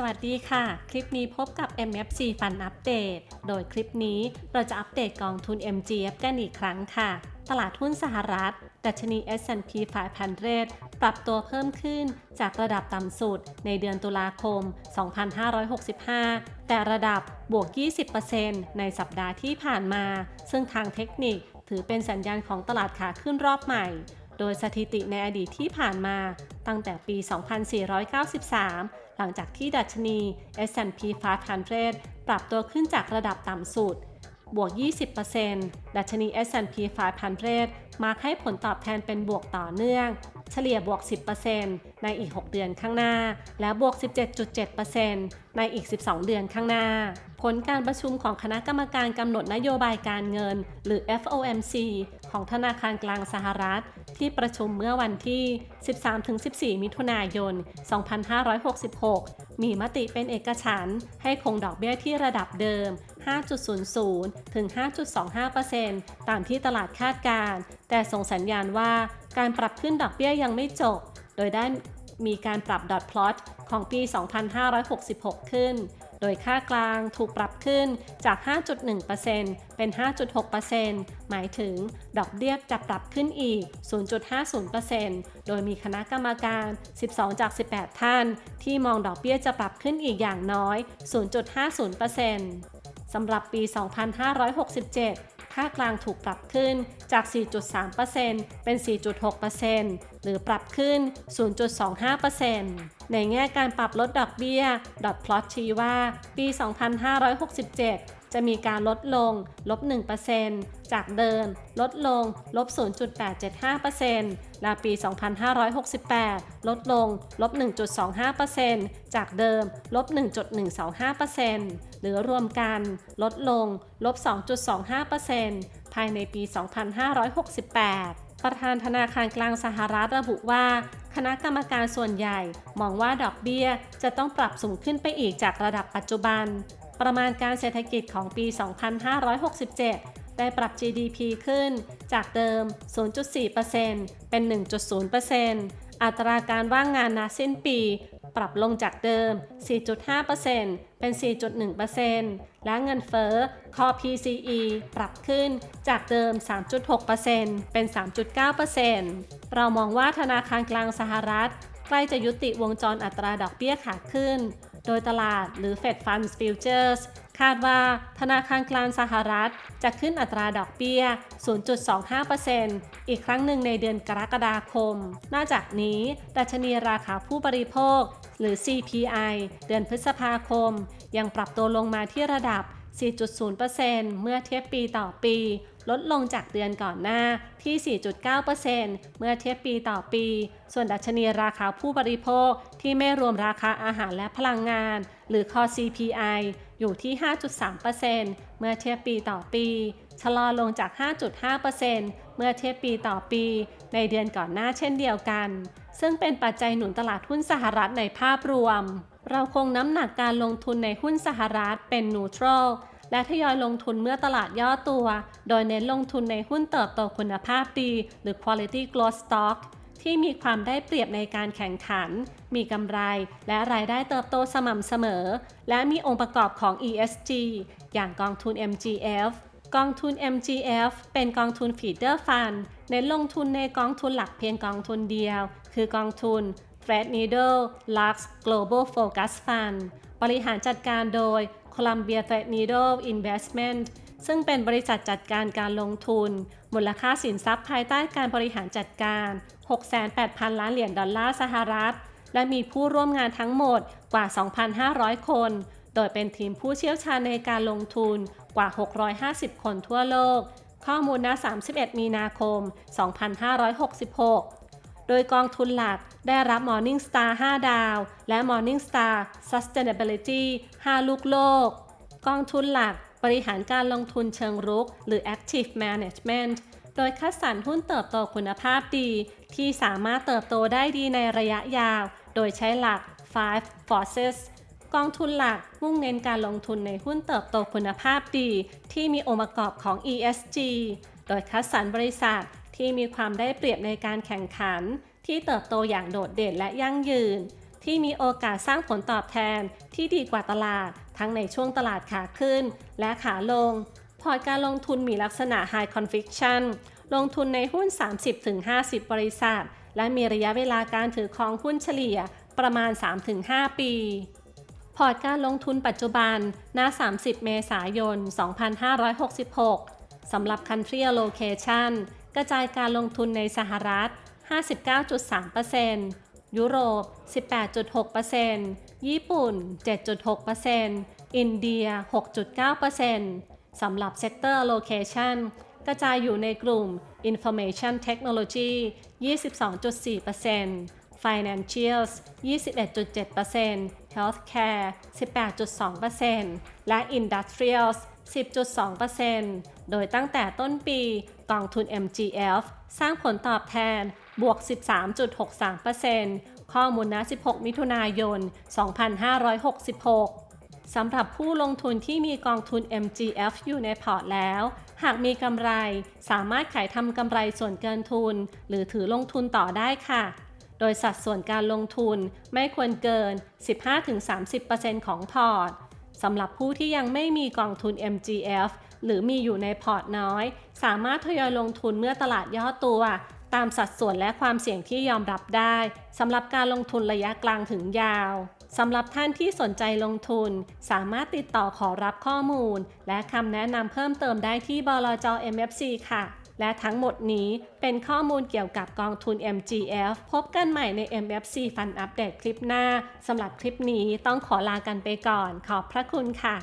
สวัสดีค่ะ คลิปนี้พบกับ MFC Fund Update โดยคลิปนี้เราจะอัปเดตกองทุน MGF กันอีกครั้งค่ะ ตลาดหุ้นสหรัฐ ดัชนี S&P 500 ปรับตัวเพิ่มขึ้นจากระดับต่ำสุดในเดือนตุลาคม 2565 แต่ระดับบวก 20%ในสัปดาห์ที่ผ่านมา ซึ่งทางเทคนิคถือเป็นสัญญาณของตลาดขาขึ้นรอบใหม่ โดยสถิติในอดีตที่ผ่านมาตั้งแต่ปี 2493 หลังจากที่ดัชนี S&P 500 ปรับตัวขึ้นจากระดับต่ำสุด บวก 20%ดัชนี S&P 500มาให้ผลตอบแทนเป็นบวกต่อเนื่อง เฉลี่ยบวก 10%ในอีก 6 เดือนข้างหน้า และบวก 17.7%ในอีก 12 เดือนข้างหน้า ผลการประชุมของคณะกรรมการกำหนดนโยบายการเงิน หรือ FOMC ของธนาคารกลางสหรัฐ ที่ประชุมเมื่อวันที่ 13-14 มิถุนายน 2566 มีมติเป็นเอกฉันท์ให้คงดอกเบี้ยที่ระดับเดิม 5.00 ถึง 5.25%ตามที่ตลาดคาดการณ์แต่ส่งสัญญาณว่าการปรับขึ้นดอกเบี้ยยังไม่จบ โดยได้มีการปรับดอทพลอตของปี 2566 ขึ้น โดยค่ากลางถูกปรับขึ้นจาก 5.1%เป็น 5.6%หมายถึง ดอกเบี้ยจะปรับขึ้นอีก 0.50%โดยมีคณะกรรมการ 12 จาก 18 ท่าน ที่มองดอกเบี้ยจะปรับขึ้นอีกอย่างน้อย 0.50% สำหรับปี 2567 ค่ากลางถูกปรับขึ้นจาก 4.3%เป็น 4.6%หรือปรับขึ้น 0.25%ในแง่การปรับลดดอกเบี้ย ดอทพลอตชี้ว่า ปี 2567 จะมีการลดลงลบ 1%จากเดิม ลดลงลบ 0.875%และปี 2568 ลดลงลบ 1.25%จากเดิม ลบ 1.125%หรือรวมกันลดลงลบ 2.25%ภายในปี 2568ประธานธนาคารกลางสหรัฐระบุว่า คณะกรรมการส่วนใหญ่ มองว่าดอกเบี้ยจะต้องปรับสูงขึ้นไปอีกจากระดับปัจจุบัน ประมาณการเศรษฐกิจของปี 2567 ได้ปรับ GDP ขึ้น จากเดิม 0.4%เป็น 1.0%อัตราการว่างงานณสิ้นปี ปรับลงจากเดิม 4.5%เป็น 4.1%และเงินเฟ้อ Core PCE ปรับขึ้นจากเดิม 3.6%เป็น 3.9%เรามองว่าธนาคารกลางสหรัฐ ใกล้จะยุติวงจรอัตราดอกเบี้ยขาขึ้น โดยตลาดหรือ Fed Funds Futures คาดว่าธนาคารกลางสหรัฐ จะขึ้นอัตราดอกเบี้ย 0.25%อีกครั้งหนึ่งในเดือนกรกฎาคม นอกจากนี้ ดัชนีราคาผู้บริโภค หรือ CPI เดือนพฤษภาคม ยังปรับตัวลงมาที่ระดับ 4.0%เมื่อเทียบปีต่อปี ลดลงจากเดือนก่อนหน้าที่ 4.9%เมื่อเทียบปีต่อปี ส่วนดัชนีราคาผู้บริโภคที่ไม่รวมราคาอาหารและพลังงาน หรือ Core CPI อยู่ที่ 5.3%เมื่อเทียบปีต่อปี ชะลอลงจาก 5.5%เเมื่อเทียบปีต่อปี ในเดือนก่อนหน้าเช่นเดียวกัน ซึ่งเป็นปัจจัยหนุนตลาดหุ้นสหรัฐในภาพรวม เราคงน้ำหนักการลงทุนในหุ้นสหรัฐเป็นนูทรลและทยอยลงทุนเมื่อตลาดย่อตัว โดยเน้นลงทุนในหุ้นเติบโตคุณภาพดี หรือ quality growth stock ที่มีความได้เปรียบในการแข่งขัน มีกำไร และรายได้เติบโตสม่ำเสมอ และมีองค์ประกอบของ ESG อย่างกองทุน MGF กองทุน MGF เป็นกองทุน feeder fund เน้นลงทุนในกองทุนหลักเพียงกองทุนเดียว คือกองทุน Threadneedle Lux Global Focus Fund บริหารจัดการโดย Columbia Threadneedle Investment ซึ่งเป็นบริษัทจัดการการลงทุน มูลค่าสินทรัพย์ภายใต้การบริหารจัดการ 68,000 ล้านเหรียญดอลลาร์สหรัฐ และมีผู้ร่วมงานทั้งหมดกว่า 2,500 คน โดยเป็นทีมผู้เชี่ยวชาญในการลงทุนกว่า 650 คนทั่วโลก ข้อมูลณ 31 มีนาคม 2566 โดยกองทุนหลักได้รับ Morningstar 5 ดาว และ Morningstar Sustainability 5 ลูกโลก กองทุนหลักบริหารการลงทุนเชิงรุก หรือ Active Management โดยคัดสรรหุ้นเติบโตคุณภาพดี ที่สามารถเติบโตได้ดีในระยะยาว โดยใช้หลัก five forces กองทุนหลักมุ่งเน้นการลงทุนในหุ้นเติบโตคุณภาพดี ที่มีองค์ประกอบของ ESG โดยคัดสรรบริษัทที่มีความได้เปรียบในการแข่งขัน ที่เติบโตอย่างโดดเด่นและยั่งยืน ที่มีโอกาสสร้างผลตอบแทนที่ดีกว่าตลาด ทั้งในช่วงตลาดขาขึ้นและขาลง พอร์ตการลงทุนมีลักษณะ High Conviction ลงทุนในหุ้น 30-50 บริษัท และมีระยะเวลาการถือครองหุ้นเฉลี่ยประมาณ 3-5 ปี พอร์ตการลงทุนปัจจุบัน ณ 30 เมษายน 2566 สำหรับ Country Allocation กระจายการลงทุนในสหรัฐ 59.3%ยุโรป 18.6%ญี่ปุ่น 7.6%อินเดีย 6.9%สำหรับ Sector Allocation กระจายอยู่ในกลุ่ม Information Technology 22.4% Financials 21.7% Healthcare 18.2%และ Industrials 10.2%โดยตั้งแต่ต้นปีกองทุน MGF สร้างผลตอบแทนบวก 13.63%ข้อมูลณ16 มิถุนายน 2566สำหรับผู้ลงทุนที่มีกองทุน MGF อยู่ในพอร์ตแล้ว หากมีกำไรสามารถขายทำกำไรส่วนเกินทุน หรือถือลงทุนต่อได้ค่ะ โดยสัดส่วนการลงทุนไม่ควรเกิน 15-30%ของพอร์ตสำหรับผู้ที่ยังไม่มีกองทุน MGF หรือมีอยู่ในพอร์ตน้อย สามารถทยอยลงทุนเมื่อตลาดย่อตัว ตามสัดส่วนและความเสี่ยงที่ยอมรับได้สำหรับการลงทุนระยะกลางถึงยาวสำหรับท่านที่สนใจลงทุน สามารถติดต่อขอรับข้อมูล และคำแนะนำเพิ่มเติมได้ที่บลจ MFC ค่ะ และทั้งหมดนี้เป็นข้อมูลเกี่ยวกับกองทุน MGF พบกันใหม่ใน MFC Fund Update คลิปหน้าสำหรับคลิปนี้ต้องขอลากันไปก่อน ขอบพระคุณค่ะ